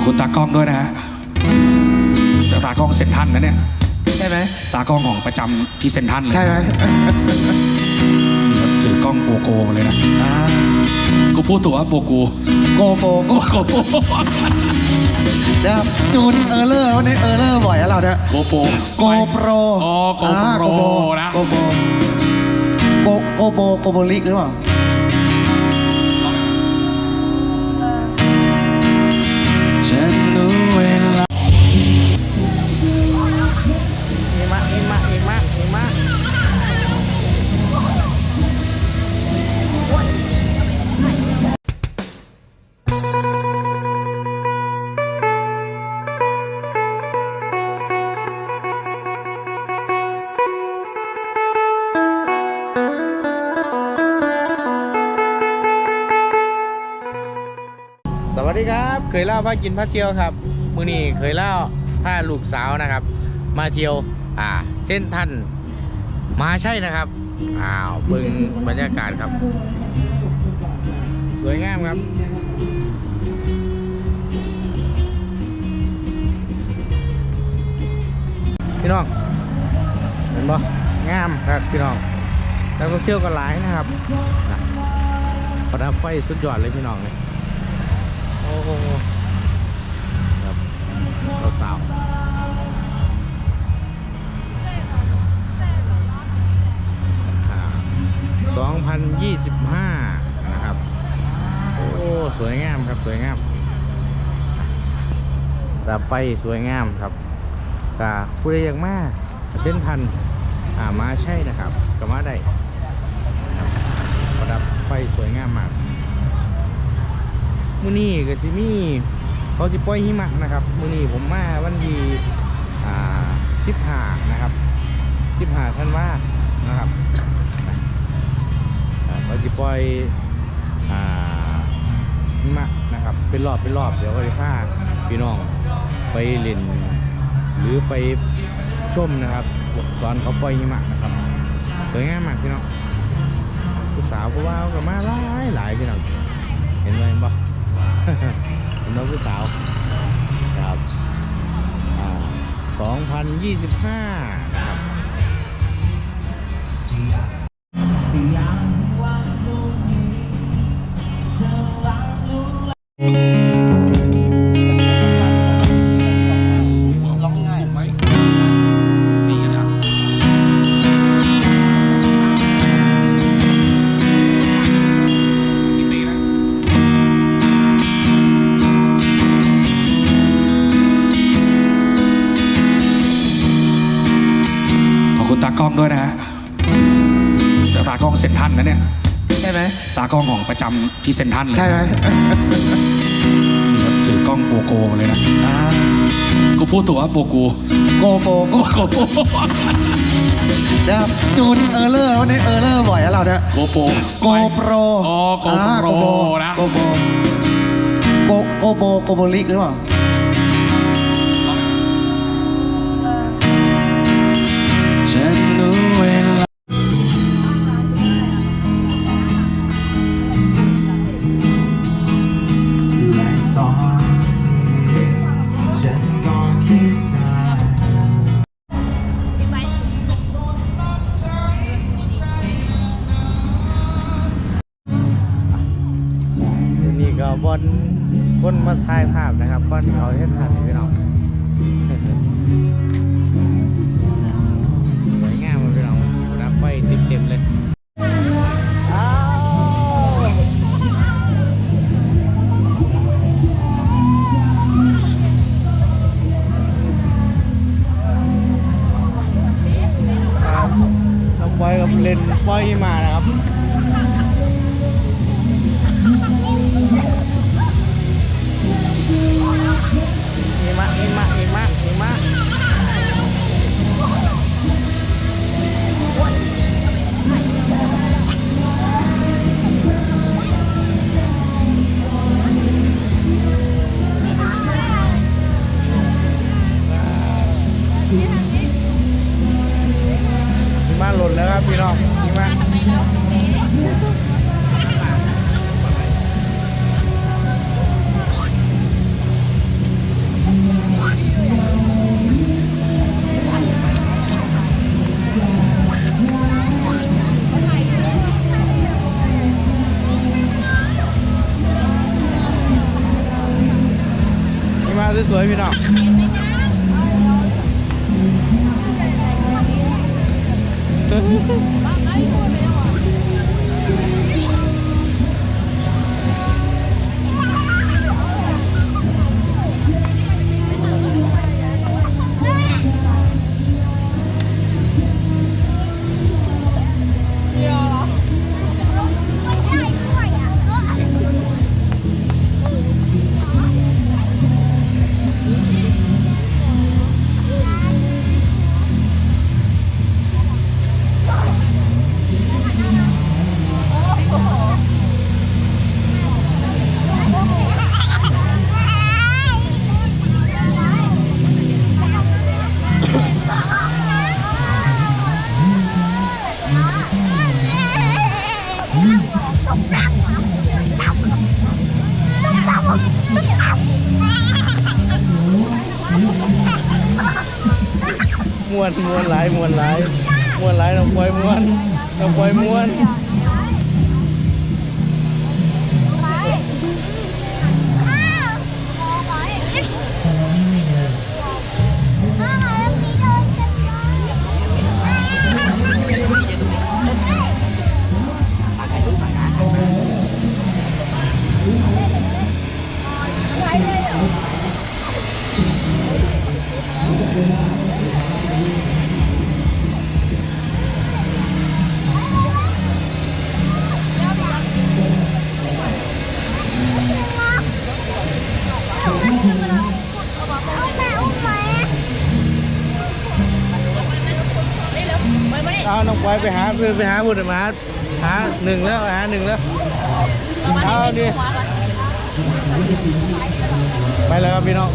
อบคุณตากล้องด้วยนะฮะแต่ตากล้องเซนทรันนะเนี่ย ใช่ไหมตากล้องของประจำที่เซนทรันเลยใช่ไหมนี่ครับถือกล้องโปโกมาเลยนะ อ่ากูพูดตัวว่าโปโกโกโปโกโกโกนะครับจูนเออร์เลอร์วันนี้เออร์เลอร์บ่อยแล้วเราเนี่ยโกโปโกโปรอ๋อ GoPro นะ โกโปโกโกโปโกโปลิกหรือเปล่า ฉัน เคยเล่าพากินพาเที่ยวครับ มือนี้เคยเล่าพาลูกสาวนะครับ มาเที่ยวอ่าเส้นทันมาใช่นะครับอ้าวเบิ่งบรรยากาศครับ สวยงามครับพี่น้องเห็นบ่งามครับพี่น้องแล้วก็เที่ยวกันหลายนะครับนะประดับไฟสุดยอดเลยพี่น้องเลยโอ้โห ครับเราสาวสองพันยี่สิบห้านะครับ โอ้ สวยงามครับ สวยงามดับไฟสวยงามครับกาผู้ใดอยากมาเส้นทันอ่ามาใช่นะครับก็มาได้ประดับไฟสวยงามมาก มือนี้ก็สิมีเขาสิปล่อยหิมะนะครับมือนี้ผมมาวันที่อ่า15นะครับ15ธันวานะครับเขาสิปล่อยอ่าหิมะนะครับ เป็นรอบเป็นรอบเดี๋ยวก็จะพาพี่น้องไปเล่นหรือไปชมนะครับตอนเขาปล่อยหิมะนะครับสวยงามมากพี่น้องผู้สาวผู้ว่าวก็มาหลายหลายพี่น้องเห็นไหมเห็นปะเป็นน้องผู้สาวครับอ่า2025นะครับ ตากล้องด้วยนะฮะแต่ตากล้องเซนทรันนะเนี่ย ใช่ไหมตากล้องของประจำที่เซนทรันเลยใช่ไหมนี่ครับถือกล้องโปโกมาเลยนะ อ่ากูพูดตัวว่าโปโกโกโปโกโกโกนะครับจูนเออร์เลอร์วันนี้เออร์เลอร์บ่อยแล้วเราเนี่ยโกโปโกโปรอ๋อ GoPro นะ โกโปโกโกโปโกโปลิกหรือเปล่า ฉันรู้เวลานี่ก็บนคนมาถ่ายภาพนะครับก้อนเขาเห็นทันพี่น้อง บเลนปล่อยมานะครับเอมา หล่นแล้วครับพี่น้องจริงไหมากที่สวยๆพี่น้อง 哪哪一个没有啊？ วนมวนหลายมวนหลายมวนหลายน้องปล่อยมวนน้องปล่อยมวน เอาน้องปอยไปหาไปหาบุตรมาหาหนึ่งแล้วหาหนึ่งแล้วเอาดิไปแล้วครับพี่น้อง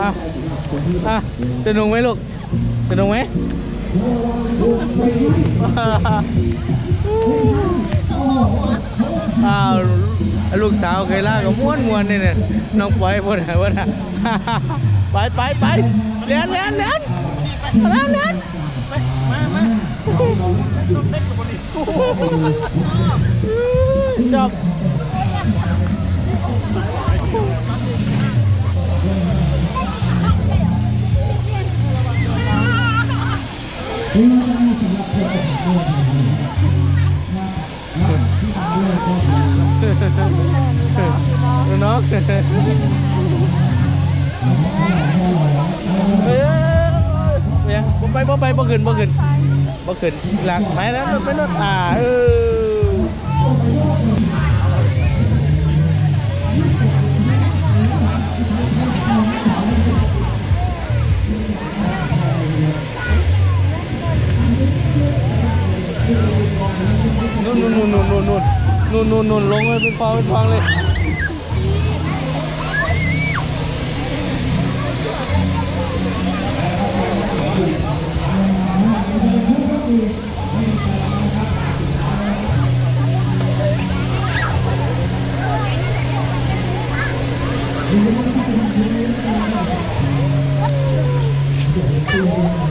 อะอะจะหนุ่งไหมลูกจะหนุ่งไหมอ้าว ลูกสาวเคยล่าก็ม้วนม้วนนี่เนี่ยน้องปล่อยพวกไหนวะน่ะไปไปไปเลี้ยนเลี้ยนเลี้ยนเลี้ยนเลี้ยนไปมามาจบอืม น้องเฮ้ยยังบ่ไปบ่ไปบ่ขึ้นบ่ขึ้นบ่ขึ้นหลังไปแล้วไปรถอ่าเออ นู่นนู่นนู่นลงเลยเป็นฟองเป็นฟองเลยองก่อนจ้าอ่าม้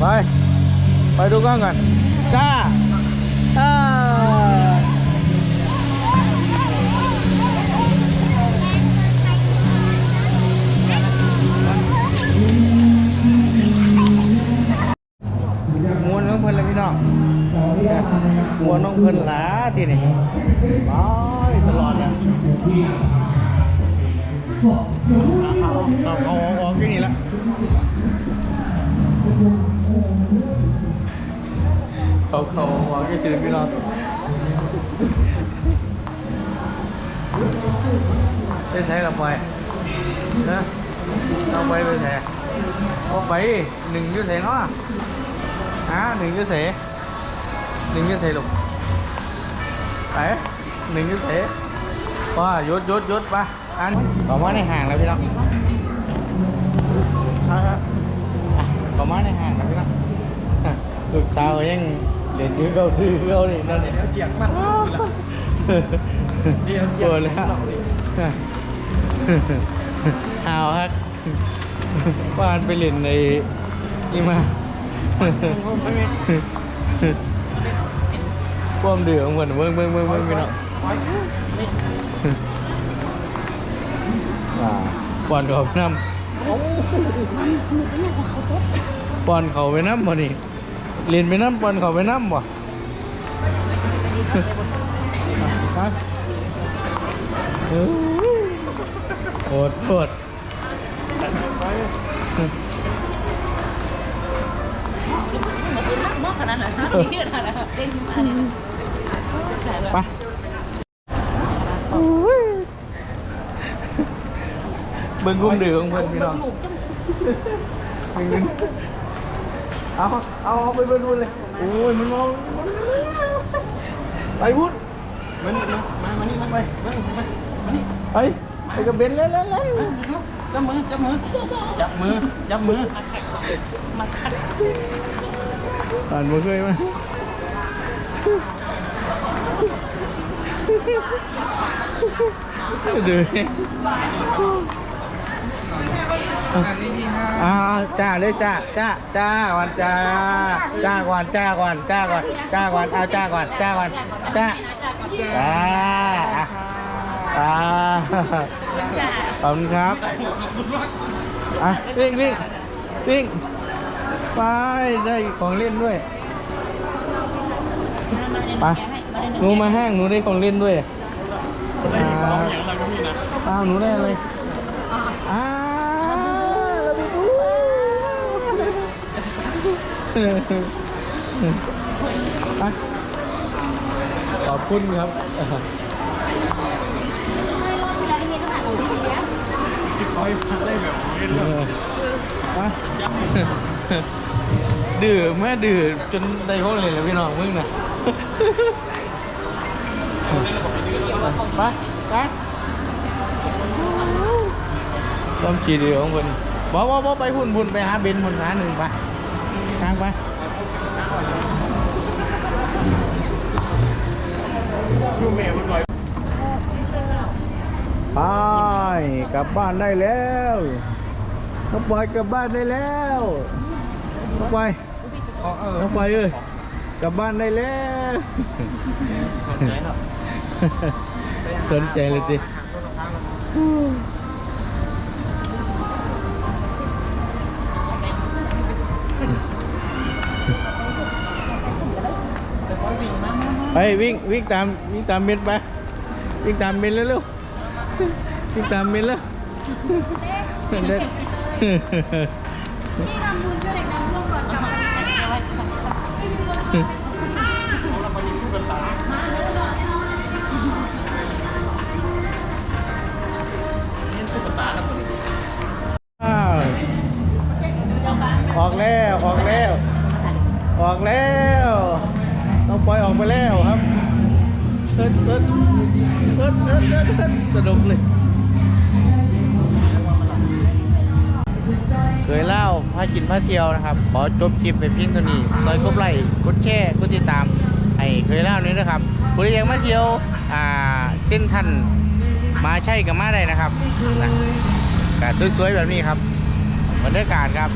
Vai. Vai dugangan. Ta. Ta. Ờ. Muốn nó phân là cái nào? Muốn nó phân lá thì này. เขาวางให้ตื่นพี่น้องไปใช้กับไฟนะเอาไปไปใช้เอาไปหนึ่งยูใส่เนาะฮะหนึ่งยูใส่หนึ่งยูใส่ลูกไปหนึ่งยูใส่ว้ายศยศยศไปอันประมาณในห่างแล้วพี่น้องอะอะประมาณในห่างแล้วพี่น้องลูกสาวยัง เล่นยื้เขาดื้อเขานี่นั่นเนี่ยเกียกมันโอ้แล้วหาวฮักปานไปเล่นในนี่มาความเดือดของมันเบิ่งเบิ่งเบิ่งเบิ่งพี่น้องอ่าปอนเขาไปน้ำปอนเขาไปน้ำบ่นี่ เรียนไปน้ำปอนเขาไปน้ำบ่ฮะเอ้ยโอดโอดมากขนาดนั้นนี่ขนาดนั้นเล่นมาเนี่ยไปเบิ่งกุ้มเดือของเพิ่นพี่น้อง เอาเอาเอาไปเบิ่งพุ่นเลยโอ้ยมันมองไปพุ่นมันมามานี่มาไปไปไปกับเบนแล้วแล้วแล้วจับมือจับมือจับมือจับมืออ่านบ่เคยมาเดือ อ่าจ้าเลยจ้าจ้าจ้าก่อนจ้าจ้าก่อนจ้าก่อนจ้าก่อนจ้าก่อนเอาจ้าก่อนจ้าก่อนจ้าจ้าอ่าขอบคุณครับอะวิ่งวิ่งวิ่งไปได้ของเล่นด้วยไปหนูมาห้างหนูได้ของเล่นด้วยอ้าวหนูได้อะไรอ้าวแล้วพี่อู้ ไปขอบคุณครับไปดื้อแม่ดื้อจนได้ของเล่นแล้วพี่น้องมึงน่ะไปไปต้มจีเดียวของคนบอกว่าบอกไปหุ่นหุ่นไปหาเบนหุ่นหาหนึ่งไป ทางไปไปกลับบ้านได้แล้วน้องปอยกลับบ้านได้แล้วน้องปอยน้องปอยเอ้ยกลับบ้านได้แล้วสนใจเนาะสนใจเลยดิ ไปวิ่งวิ่งตามวิ่งตามเบนไปวิ่งตามเบนเร็วๆวิ่งตามเบนแล้วเด็กนี่นำบุญช่วยเด็กนำร่วมก่อนกลับอ้าวออกแล้ว ออกแล้ว ออกแล้ว ต้องปล่อยออกไปแล้วครับเอิดเอิดเอิดเอิดเอิดเอิดสนุกเลย เคยเล่าพากินพาเที่ยวนะครับ ขอจบคลิปไปเพียงเท่านี้ซอยกดไลค์กดแชร์กดติดตามให้เคยเล่านี้นะครับผู้ที่ยากมาเที่ยว อ่าเส้นทันมาใช่กับมาได้นะครับนะกาสวยๆแบบนี้ครับบรรยากาศครับ